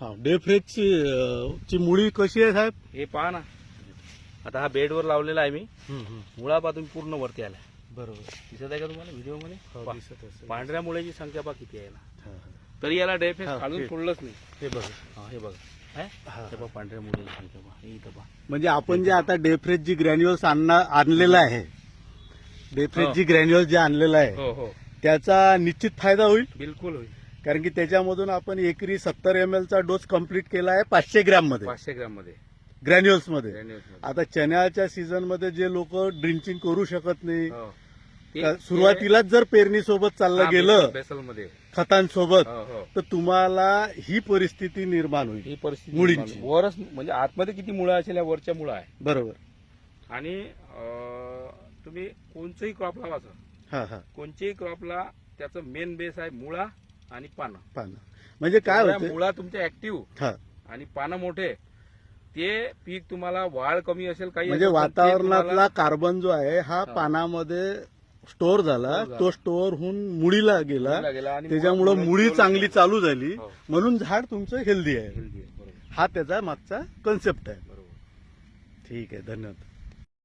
हा डेफ्रेजची अं, ची मुळी कशी आहे साहेब? हे पहा ना. आता हा बेडवर लावलेला आहे मी. मुळापासून पूर्ण वरती आलाय. बरोबर. दिसत आहे का तुम्हाला? व्हिडिओमध्ये? हो, पहा. दिसत असेल. पांढऱ्या मुळ्याची संख्या पहा किती आहे हा, हा. तरी याला हा, काढून हे. सोडलंच नाही. हे बघा. हा हे बघा. है? हा. हे. पहा पांढऱ्या मुळ्याची संख्या पहा. हे इथं पहा. म्हणजे आपण जे आता डेफ्रेज जी ग्रॅन्युअल्स आणलेलं आहे डेफ्रेज हो. जी ग्रॅन्युअल्स जे आणलेलं आहे हो हो. त्याचा निश्चित फायदा होईल? बिलकुल होईल. कारण की त्याच्यामधून आपण एकरी सत्तर एम चा डोस कंप्लीट केला आहे पाचशे ग्रॅममध्ये. पाचशे ग्राममध्ये. ग्रॅन्युअल्समध्ये. आता चण्याच्या सीझनमध्ये जे लोक ड्रिंचिंग करू शकत नाही हो. ते- सुरुवातीलाच जर पेरणी सोबत चाललं हा, गेलं बेसल- बेसलमध्ये खतांसोबत हो हो. तर तुम्हाला ही परिस्थिती निर्माण होईल. ही परिस्थिती मुळींची. निर्माण- वरच म्हणजे आतमध्ये किती मुळं असेल या वरच्या मुळं आहे. बरोबर. आणि अं, तुम्ही कोणचंही क्रॉप लावायचं हा हा. कोणत्याही क्रॉपला त्याचं मेन बेस आहे मुळा आणि पानं. पानं. म्हणजे काय होते? मुळा तुमच्या ऍक्टिव्ह हा. आणि पानं मोठे ते पीक तुम्हाला वाढ कमी असेल काही म्हणजे वातावरणातला कार्बन जो आहे हा. पानामध्ये स्टोअर झाला. तो स्टोअर होऊन मुळीला गेला त्याच्यामुळे मुळं- चांगली चालू झाली. हो. म्हणून झाड तुमचं हेल्दी आहे. हा त्याचा मागचा कन्सेप्ट आहे. ठीक आहे धन्यवाद.